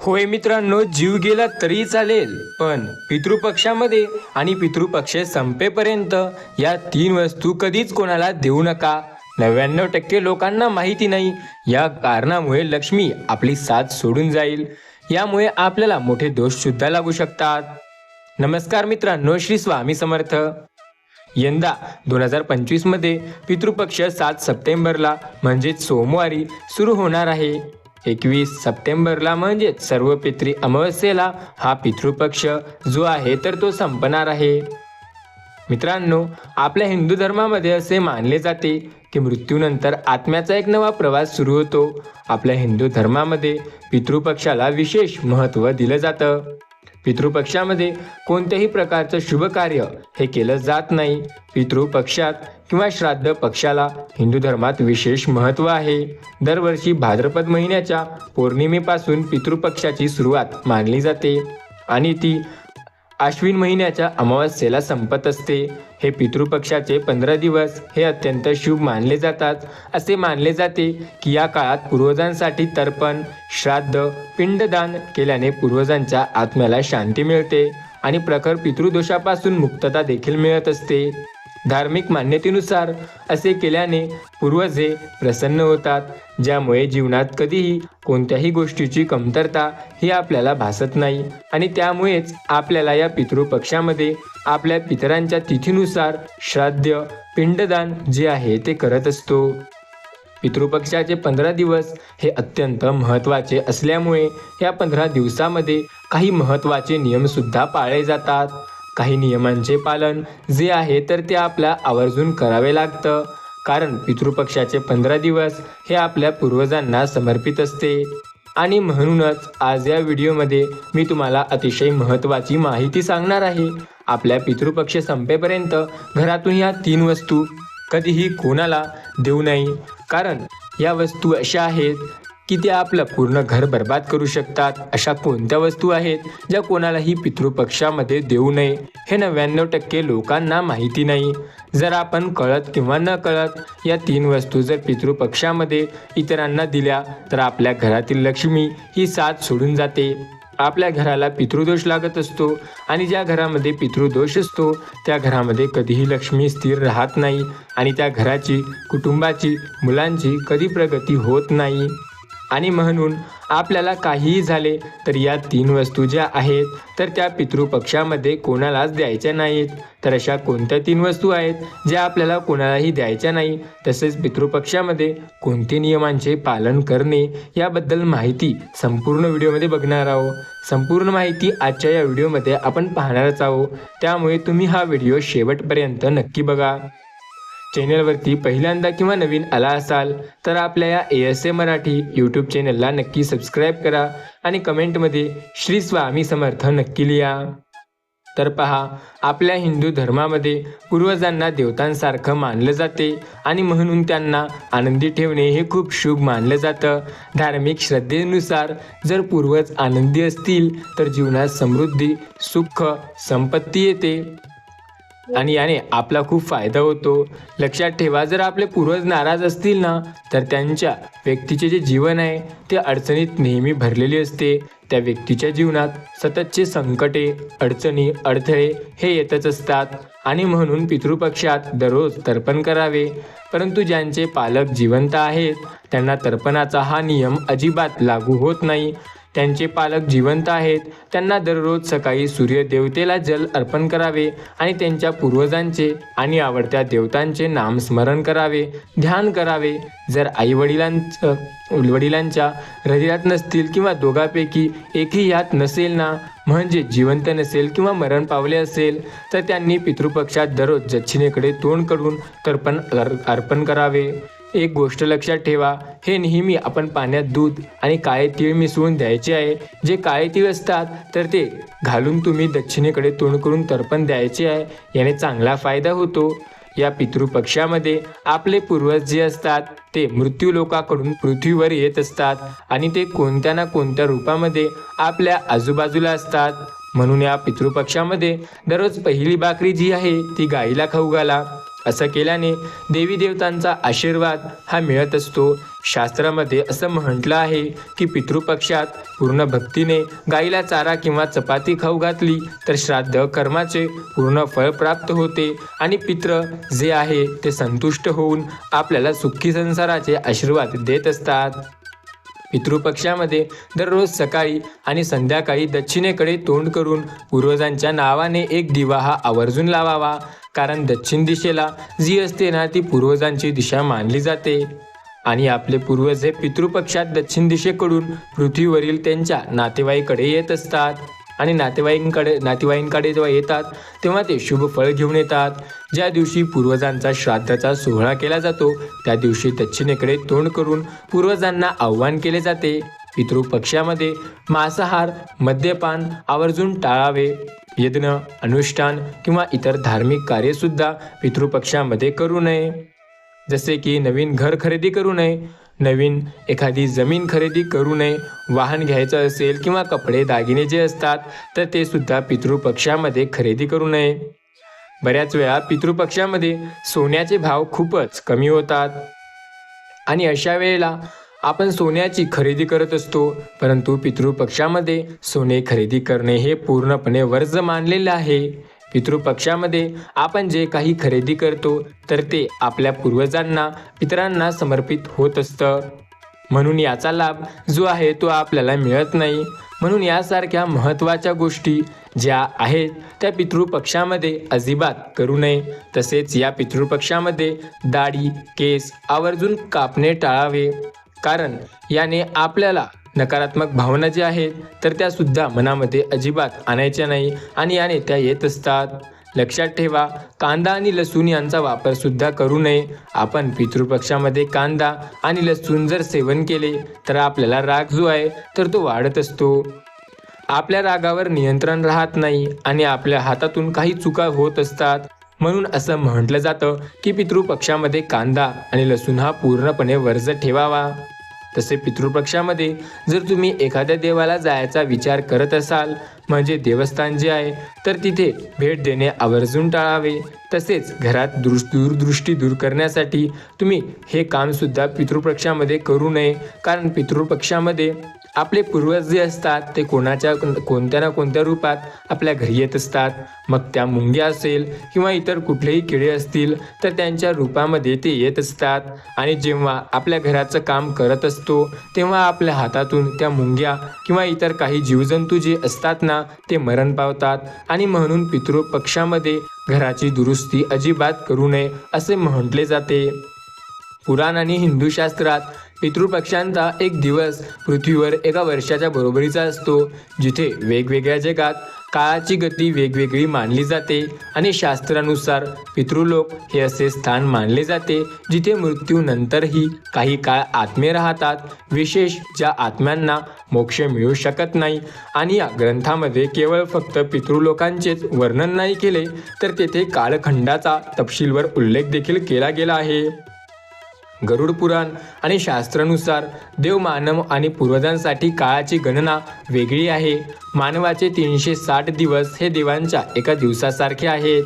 होय मित्रांनो जीव गेला तरी चालेल पण पितृपक्षामध्ये आणि पितृपक्ष संपेपर्यंत या तीन वस्तू कधीच कोणाला देऊ नका. नव्याण्णव टक्के लोकांना माहिती नाही या कारणामुळे लक्ष्मी आपली साथ सोडून जाईल. यामुळे आपल्याला मोठे दोष सुद्धा लागू शकतात. नमस्कार मित्रांनो श्री स्वामी समर्थ. यंदा दोन हजार पंचवीसमध्ये पितृपक्ष सात सप्टेंबरला म्हणजेच सोमवारी सुरू होणार आहे. एकवीस सप्टेंबरला म्हणजेच सर्व पितृ अमावस्येला हा पितृपक्ष जो आहे तर तो संपणार आहे. मित्रांनो आपल्या हिंदू धर्मामध्ये असे मानले जाते की मृत्यूनंतर आत्म्याचा एक नवा प्रवास सुरू होतो. आपल्या हिंदू धर्मामध्ये पितृपक्षाला विशेष महत्त्व दिलं जातं. पितृपक्षामध्ये कोणत्याही प्रकारचं शुभ कार्य हे केलं जात नाही. पितृपक्षात किंवा श्राद्ध पक्षाला हिंदू धर्मात विशेष महत्त्व आहे. दरवर्षी भाद्रपद महिन्याच्या पौर्णिमेपासून पितृपक्षाची सुरुवात मानली जाते आणि ती आश्विन महिन्याच्या अमावस्येला संपत असते. हे पितृपक्षाचे पंधरा दिवस हे अत्यंत शुभ मानले जातात. असे मानले जाते की या काळात पूर्वजांसाठी तर्पण श्राद्ध पिंडदान केल्याने पूर्वजांच्या आत्म्याला शांती मिळते आणि प्रखर पितृदोषापासून मुक्तता देखील मिळत असते. धार्मिक मान्यतेनुसार असे केल्याने पूर्वज हे प्रसन्न होतात ज्यामुळे जीवनात कधीही कोणत्याही गोष्टीची कमतरता ही आपल्याला भासत नाही आणि त्यामुळेच आपल्याला या पितृपक्षामध्ये आपल्या पितरांच्या तिथीनुसार श्राद्ध पिंडदान जे आहे ते करत असतो. पितृपक्षाचे पंधरा दिवस हे अत्यंत महत्त्वाचे असल्यामुळे या पंधरा दिवसामध्ये काही महत्त्वाचे नियमसुद्धा पाळले जातात. काही नियमांचे पालन जे आहे तर ते आपल्या आवर्जून करावे लागतं. कारण पितृपक्षाचे पंधरा दिवस हे आपल्या पूर्वजांना समर्पित असते. आणि म्हणूनच आज या व्हिडिओमध्ये मी तुम्हाला अतिशय महत्त्वाची माहिती सांगणार आहे. आपल्या पितृपक्ष संपेपर्यंत घरातून या तीन वस्तू कधीही कोणाला देऊ नये. कारण या वस्तू अशा आहेत की ते आपलं पूर्ण घर बर्बाद करू शकतात. अशा कोणत्या वस्तू आहेत ज्या कोणालाही पितृपक्षामध्ये देऊ नये? हे नव्याण्णव टक्के लोकांना माहिती नाही. जर आपण कळत किंवा न कळत या तीन वस्तू जर पितृपक्षामध्ये इतरांना दिल्या तर आपल्या घरातील लक्ष्मी ही साथ सोडून जाते. आपल्या घराला पितृदोष लागत असतो आणि ज्या घरामध्ये पितृदोष असतो त्या घरामध्ये कधीही लक्ष्मी स्थिर राहत नाही आणि त्या घराची कुटुंबाची मुलांची कधी प्रगती होत नाही. आणि म्हणून आपल्याला काहीही झाले तर या तीन वस्तू ज्या आहेत तर त्या पितृपक्षामध्ये कोणालाच द्यायच्या नाहीत. तर अशा कोणत्या तीन वस्तू आहेत ज्या आपल्याला कोणालाही द्यायच्या नाही? तसेच पितृपक्षामध्ये कोणते नियमांचे पालन करणे याबद्दल माहिती संपूर्ण व्हिडिओमध्ये बघणार आहोत. संपूर्ण माहिती आजच्या या व्हिडिओमध्ये आपण पाहणारच आहोत. त्यामुळे तुम्ही हा व्हिडिओ शेवटपर्यंत नक्की बघा. चॅनलवरती पहिल्यांदा किंवा नवीन आला असाल तर आपल्या या A S A Marathi YouTube चॅनलला नक्की सबस्क्राईब करा आणि कमेंटमध्ये श्री स्वामी समर्थ नक्की लिहा. तर पहा आपल्या हिंदू धर्मामध्ये पूर्वजांना देवतांसारखं मानलं जाते आणि म्हणून त्यांना आनंदी ठेवणे हे खूप शुभ मानलं जातं. धार्मिक श्रद्धेनुसार जर पूर्वज आनंदी असतील तर जीवनात समृद्धी सुख संपत्ती येते. आणि याने आपला खूप फायदा होतो. लक्षात ठेवा जर आपले पूर्वज नाराज असतील ना तर त्यांच्या व्यक्तीचे जे जीवन आहे ते अडचणीत नेहमी भरलेले असते. त्या व्यक्तीच्या जीवनात सततचे संकटे अडचणी अडथळे हे येतच असतात. आणि म्हणून पितृपक्षात दररोज तर्पण करावे. परंतु ज्यांचे पालक जिवंत आहेत त्यांना तर्पणाचा हा नियम अजिबात लागू होत नाही. त्यांचे पालक जिवंत आहेत. त्यांना दररोज सकाळी सूर्यदेवतेला जल अर्पण करावे आणि त्यांच्या पूर्वजांचे आणि आवडत्या देवतांचे नामस्मरण करावे. ध्यान करावे. जर आईवडिलांचं वडिलांच्या हृदयात नसतील किंवा दोघांपैकी एकही यात नसेल ना म्हणजे जिवंत नसेल किंवा मरण पावले असेल तर त्यांनी पितृपक्षात दररोज दक्षिणेकडे तोंड करून तर्पण अर्पण करावे. एक गोष्ट लक्षात ठेवा हे नेहमी आपण पाण्यात दूध आणि काळे तीळ मिसळून द्यायचे आहे. जे काळे तीळ असतात तर ते घालून तुम्ही दक्षिणेकडे तोंड करून तर्पण द्यायचे आहे. याने चांगला फायदा होतो. या पितृपक्षामध्ये आपले पूर्वज जे असतात ते मृत्यू लोकाकडून पृथ्वीवर येत असतात आणि ते कोणत्या ना कोणत्या रूपामध्ये आपल्या आजूबाजूला असतात. म्हणून या पितृपक्षामध्ये दररोज पहिली भाकरी जी आहे ती गाईला खाऊ घाला. असं केल्याने देवी देवतांचा आशीर्वाद हा मिळत असतो. शास्त्रामध्ये असं म्हटलं आहे की पितृपक्षात पूर्ण भक्तीने गाईला चारा किंवा चपाती खाऊ घातली तर श्राद्ध कर्माचे पूर्ण फळ प्राप्त होते आणि पित्र जे आहे ते संतुष्ट होऊन आपल्याला सुखी संसाराचे आशीर्वाद देत असतात. पितृपक्षामध्ये दररोज सकाळी आणि संध्याकाळी दक्षिणेकडे तोंड करून पूर्वजांच्या नावाने एक दिवा हा आवर्जून लावावा. कारण दक्षिण दिशेला जी असते ना ती पूर्वजांची दिशा मानली जाते. आणि आपले पूर्वज हे पितृपक्षात दक्षिण दिशेकडून पृथ्वीवरील त्यांच्या नातेवाईकडे येत असतात. आणि नातेवाईंकडे नातेवाईंकडे जेव्हा येतात तेव्हा ते शुभ फळ घेऊन येतात. ज्या दिवशी पूर्वजांचा श्राद्धाचा सोहळा केला जातो त्या दिवशी दक्षिणेकडे तोंड करून पूर्वजांना आव्हान केले जाते. पितृपक्षामध्ये मांसाहार मद्यपान आवर्जून टाळावे. यज्ञ अनुष्ठान किंवा इतर धार्मिक कार्यसुद्धा पितृपक्षामध्ये करू नये. जसे की नवीन घर खरेदी करू नये नवीन एखादी जमीन खरेदी करू नये वाहन घ्यायचं असेल किंवा कपडे दागिने जे असतात तर ते सुद्धा पितृपक्षामध्ये खरेदी करू नये. बऱ्याच वेळा पितृपक्षामध्ये सोन्याचे भाव खूपच कमी होतात. आणि अशा वेळेला आपण सोन्याची खरेदी करत असतो परंतु पितृपक्षामध्ये सोने खरेदी करणे हे पूर्णपणे वर्ज मानलेलं आहे. पितृपक्षामध्ये आपण जे काही खरेदी करतो तर ते आपल्या पूर्वजांना पितरांना समर्पित होत असतं. म्हणून याचा लाभ जो आहे तो आपल्याला मिळत नाही. म्हणून यासारख्या महत्त्वाच्या गोष्टी ज्या आहेत त्या पितृपक्षामध्ये अजिबात करू नये. तसेच या पितृपक्षामध्ये दाढी केस आवर्जून कापणे टाळावे. कारण याने आपल्याला नकारात्मक भावना ज्या आहेत तर त्या सुद्धा मनामध्ये अजिबात आणायच्या नाही आणि याने त्या येत असतात. लक्षात ठेवा कांदा आणि लसूण यांचा वापर सुद्धा करू नये. आपण पितृपक्षामध्ये कांदा आणि लसूण जर सेवन केले तर आपल्याला राग जो आहे तर तो वाढत असतो. आपल्या रागावर नियंत्रण राहत नाही आणि आपल्या हातातून काही चुका होत असतात. म्हणून असं म्हटलं जातं की पितृपक्षामध्ये कांदा आणि लसूण हा पूर्णपणे वर्ज ठेवावा. तसे पितृपक्षामध्ये जर तुम्ही एखाद्या देवाला जायचा विचार करत असाल म्हणजे देवस्थान जे आहे तर तिथे भेट देणे आवर्जून टाळावे. तसेच घरात दृश दूरदृष्टी दूर करण्यासाठी तुम्ही हे कामसुद्धा पितृपक्षामध्ये करू नये. कारण पितृपक्षामध्ये आपले पूर्वज जे असतात ते कोणाच्या कोणत्या ना कोणत्या रूपात आपल्या घरी येत असतात. मग त्या मुंग्या असेल किंवा इतर कुठलेही किडे असतील तर त्यांच्या रूपामध्ये ते येत असतात. आणि जेव्हा आपल्या घराचं काम करत असतो तेव्हा आपल्या हातातून त्या मुंग्या किंवा इतर काही जीवजंतू जे असतात ना ते मरण पावतात. आणि म्हणून पितृपक्षामध्ये घराची दुरुस्ती अजिबात करू नये असे म्हटले जाते. पुराण आणि हिंदू शास्त्रात पितृपक्षांचा एक दिवस पृथ्वीवर एका वर्षाच्या बरोबरीचा असतो जिथे वेगवेगळ्या जगात काळाची गती वेगवेगळी मानली जाते आणि शास्त्रानुसार पितृलोक हे असे स्थान मानले जाते जिथे मृत्यूनंतरही काही काळ आत्मे राहतात विशेष ज्या आत्म्यांना मोक्ष मिळू शकत नाही. आणि या ग्रंथामध्ये केवळ फक्त पितृलोकांचेच वर्णन नाही केले तर तेथे कालखंडाचा तपशीलवर उल्लेख देखील केला गेला आहे. गरुड पुराण आणि शास्त्रानुसार देव मानव आणि पूर्वजांसाठी काळाची गणना वेगळी आहे. मानवाचे तीनशे साठ दिवस हे देवांच्या एका दिवसासारखे आहेत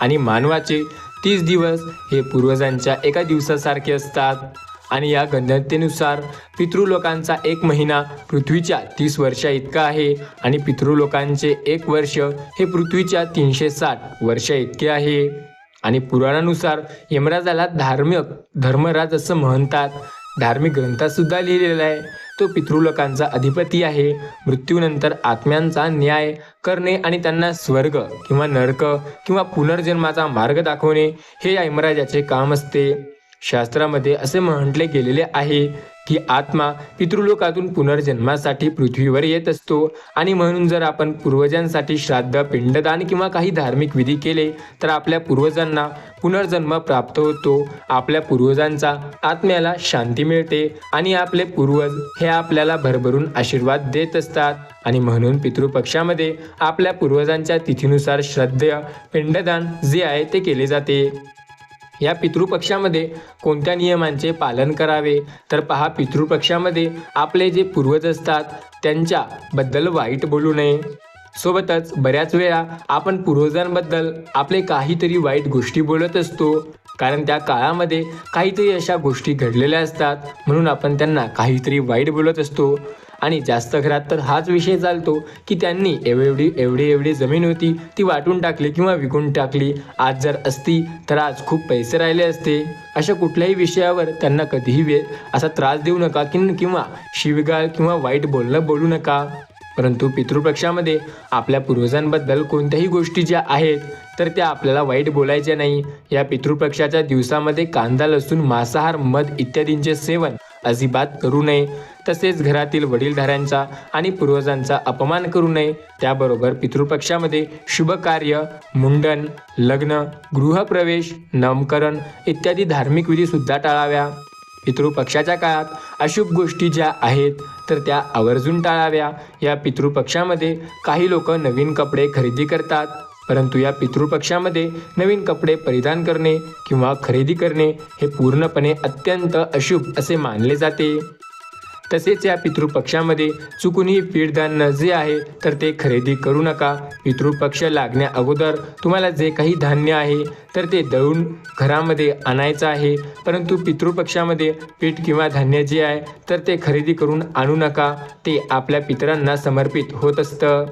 आणि मानवाचे तीस दिवस हे पूर्वजांच्या एका दिवसासारखे असतात. आणि या गणतेनुसार पितृलोकांचा एक महिना पृथ्वीच्या तीस वर्षा इतका आहे आणि पितृलोकांचे एक वर्ष हे पृथ्वीच्या तीनशे साठ वर्षा इतके आहे. आणि पुराणानुसार यमराजाला धार्मिक धर्मराज असं म्हणतात. धार्मिक ग्रंथात सुद्धा लिहिलेला आहे. तो पितृलोकांचा अधिपती आहे. मृत्यूनंतर आत्म्यांचा न्याय करणे आणि त्यांना स्वर्ग किंवा नरक किंवा पुनर्जन्माचा मार्ग दाखवणे हे यमराजाचे काम असते. शास्त्रामध्ये असे म्हटले गेलेले आहे. की आत्मा पितृलोकातून पुनर्जन्मासाठी पृथ्वीवर येत असतो. आणि म्हणून जर आपण पूर्वजांसाठी श्राद्ध पिंडदान किंवा काही धार्मिक विधी केले तर आपल्या पूर्वजांना पुनर्जन्म प्राप्त होतो. आपल्या पूर्वजांचा आत्म्याला शांती मिळते आणि आपले पूर्वज हे आपल्याला भरभरून आशीर्वाद देत असतात. आणि म्हणून पितृपक्षामध्ये आपल्या पूर्वजांच्या तिथीनुसार श्रद्धेय पिंडदान जे आहे ते केले जाते. या पितृपक्षामध्ये कोणत्या नियमांचे पालन करावे? तर पहा पितृपक्षामध्ये आपले जे पूर्वज असतात त्यांच्याबद्दल वाईट बोलू नये. सोबतच बऱ्याच वेळा आपण पूर्वजांबद्दल आपले काहीतरी वाईट गोष्टी बोलत असतो. कारण त्या काळामध्ये काहीतरी अशा गोष्टी घडलेल्या असतात म्हणून आपण त्यांना काहीतरी वाईट बोलत असतो. आणि जास्त घरात तर हाच विषय चालतो की त्यांनी एवढी एवढी एवढी जमीन होती ती वाटून टाकली किंवा विकून टाकली. आज जर असती तर आज खूप पैसे राहिले असते. अशा कुठल्याही विषयावर त्यांना कधीही वे असा त्रास देऊ नका कि किंवा शिवगाळ किंवा वाईट बोलणं बोलू नका. परंतु पितृपक्षामध्ये आपल्या पूर्वजांबद्दल कोणत्याही गोष्टी ज्या आहेत तर त्या आपल्याला वाईट बोलायच्या नाही. या पितृपक्षाच्या दिवसामध्ये कांदा लसूण मांसाहार मध इत्यादींचे सेवन अजिबात करू नये. तसेच घरातील वडीलधाऱ्यांचा आणि पूर्वजांचा अपमान करू नये. त्याबरोबर पितृपक्षामध्ये शुभ कार्य मुंडन लग्न गृहप्रवेश नामकरण इत्यादी धार्मिक विधीसुद्धा टाळाव्या. पितृपक्षाच्या काळात अशुभ गोष्टी ज्या आहेत तर त्या आवर्जून टाळाव्या. या पितृपक्षामध्ये काही लोक नवीन कपडे खरेदी करतात परंतु या पितृपक्षामध्ये नवीन कपडे परिधान करणे किंवा खरेदी करणे हे पूर्णपणे अत्यंत अशुभ असे मानले जाते. तसेच या पितृपक्षामध्ये चुकूनही पीठधान्य जे आहे तर ते खरेदी करू नका. पितृपक्ष लागण्या अगोदर तुम्हाला जे काही धान्य आहे तर ते दळून घरामध्ये आणायचं आहे. परंतु पितृपक्षामध्ये पीठ किंवा धान्य जे आहे तर ते खरेदी करून आणू नका. ते आपल्या पितरांना समर्पित होत असतं.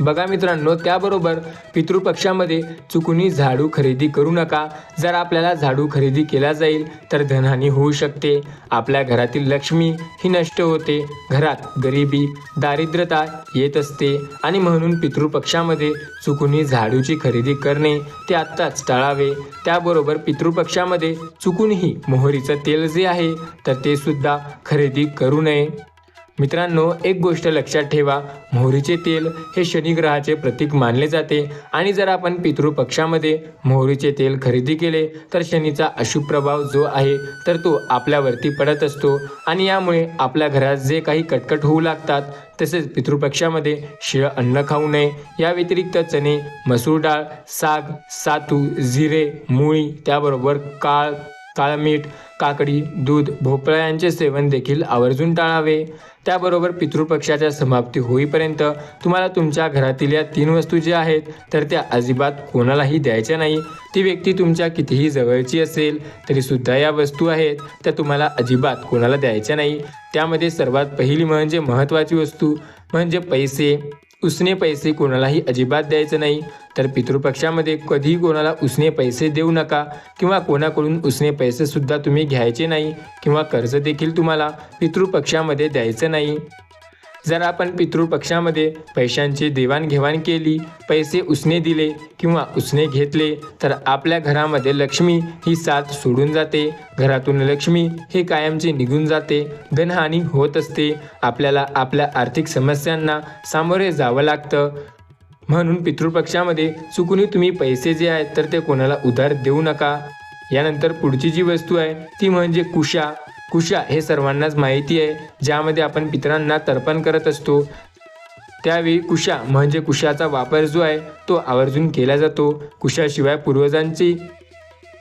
बघा मित्रांनो त्याबरोबर पितृपक्षामध्ये चुकूनही झाडू खरेदी करू नका. जर आपल्याला झाडू खरेदी केला जाईल तर धनहानी होऊ शकते. आपल्या घरातील लक्ष्मी ही नष्ट होते. घरात गरिबी दारिद्र्यता येत असते. आणि म्हणून पितृपक्षामध्ये चुकूनही झाडूची खरेदी करणे ते आत्ताच टाळावे. त्याबरोबर पितृपक्षामध्ये चुकूनही मोहरीचं तेल जे आहे तर ते सुद्धा खरेदी करू नये. मित्रांनो एक गोष्ट लक्षात ठेवा. मोहरीचे तेल हे शनिग्रहाचे प्रतीक मानले जाते. आणि जर आपण पितृपक्षामध्ये मोहरीचे तेल खरेदी केले तर शनीचा अशुभ प्रभाव जो आहे तर तो आपल्यावरती पडत असतो. आणि यामुळे आपल्या घरात जे काही कटकट होऊ लागतात तसेच पितृपक्षामध्ये शिळ अन्न खाऊ नये. या व्यतिरिक्त चणे मसूर डाळ साग सातू जिरे मुळी त्याबरोबर काळ काळमीठ काकडी दूध भोपळा यांचे सेवन देखील आवर्जून टाळावे. त्याबरोबर पितृपक्षाच्या समाप्ती होईपर्यंत तुम्हाला तुमच्या घरातील या तीन वस्तू ज्या आहेत तर त्या अजिबात कोणालाही द्यायच्या नाही. ती व्यक्ती तुमच्या कितीही जवळची असेल तरी सुद्धा या वस्तू आहेत त्या तुम्हाला अजिबात कोणाला द्यायच्या नाही. त्यामध्ये सर्वात पहिली म्हणजे महत्त्वाची वस्तू म्हणजे पैसे. उसने पैसे कोणालाही अजिबात द्यायचं नाही. तर पितृपक्षामध्ये कधीही कोणाला उसने पैसे देऊ नका किंवा कोणाकडून उसने पैसे सुद्धा तुम्ही घ्यायचे नाही किंवा कर्ज देखील तुम्हाला पितृपक्षामध्ये द्यायचं नाही. जर आपण पितृपक्षामध्ये पैशांची देवाणघेवाण केली पैसे उसने दिले किंवा उसने घेतले तर आपल्या घरामध्ये लक्ष्मी ही साथ सोडून जाते. घरातून लक्ष्मी हे कायमचे निघून जाते. धनहानी होत असते. आपल्याला आपल्या आर्थिक समस्यांना सामोरे जावं लागतं. म्हणून पितृपक्षामध्ये चुकूनही तुम्ही पैसे जे आहेत तर ते कोणाला उधार देऊ नका. यानंतर पुढची जी वस्तू आहे ती म्हणजे कुशा. कुशा हे सर्वांनाच माहिती आहे ज्यामध्ये आपण पितरांना तर्पण करत असतो. त्यावेळी कुशा म्हणजे कुशाचा वापर जो आहे तो आवर्जून केला जातो. कुशाशिवाय पूर्वजांची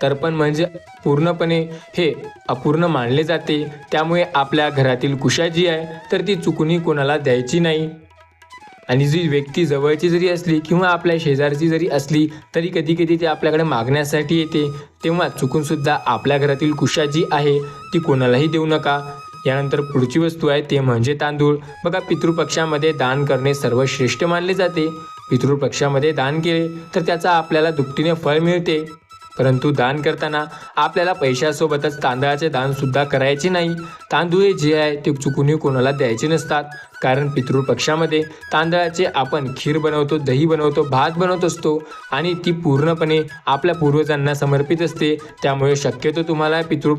तर्पण म्हणजे पूर्णपणे हे अपूर्ण मानले जाते. त्यामुळे आपल्या घरातील कुशा जी आहे तर ती चुकूनही कोणाला द्यायची नाही. आणि जी व्यक्ती जवळची जरी असली किंवा आपल्या शेजारची जरी असली तरी कधी कधी ते आपल्याकडे मागण्यासाठी येते. तेव्हा चुकूनसुद्धा आपल्या घरातील कुशा जी आहे ती कोणालाही देऊ नका. यानंतर पुढची वस्तू आहे ते म्हणजे तांदूळ. बघा पितृपक्षामध्ये दान करणे सर्वश्रेष्ठ मानले जाते. पितृपक्षामध्ये दान केले तर त्याचा आपल्याला दुपटीने फळ मिळते. परंतु दान करताना आपल्याला पैशासोबतच तांदळाचे दानसुद्धा करायचे नाही. तांदूळ हे जे आहे ते चुकूनही कोणाला द्यायचे नसतात. कारण पितृ पक्षामध्ये तांदळाचे आपण खीर बनवतो दही बनवतो भात बनवत असतो आणि ती पूर्णपणे आपल्या पूर्वजांना समर्पित असते. त्यामुळे शक्यतो तुम्हाला पितृ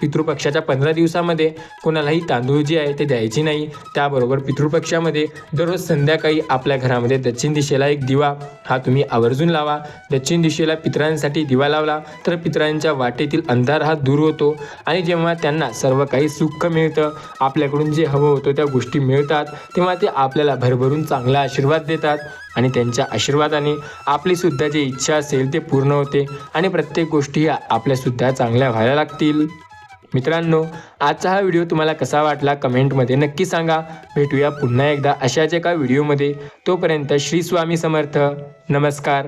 पितृपक्षाच्या पंधरा दिवसामध्ये कोणालाही तांदूळ जे आहे ते द्यायची नाही. त्याबरोबर पितृपक्षामध्ये दररोज संध्याकाळी आपल्या घरामध्ये दक्षिण दिशेला एक दिवा हा तुम्ही आवर्जून लावा. दक्षिण दिशेला पितरांसाठी दिवा लावला तर पितरांच्या वाटेतील अंधार हा दूर होतो आणि जेव्हा त्यांना सर्व काही सुख मिळतं आपल्याकडून जे हवं होतं त्या गोष्टी मिळतात तेव्हा ते आपल्याला भरभरून चांगला आशीर्वाद देतात आणि त्यांच्या आशीर्वादाने आपली सुद्धा जी इच्छा असेल ते पूर्ण होते आणि प्रत्येक गोष्टी आपल्यासुद्धा चांगल्या व्हायला लागतील. मित्रांनो आजचा हा व्हिडिओ तुम्हाला कसा वाटला कमेंटमध्ये नक्की सांगा. भेटूया पुन्हा एकदा अशाच एका व्हिडिओमध्ये. तोपर्यंत श्री स्वामी समर्थ. नमस्कार.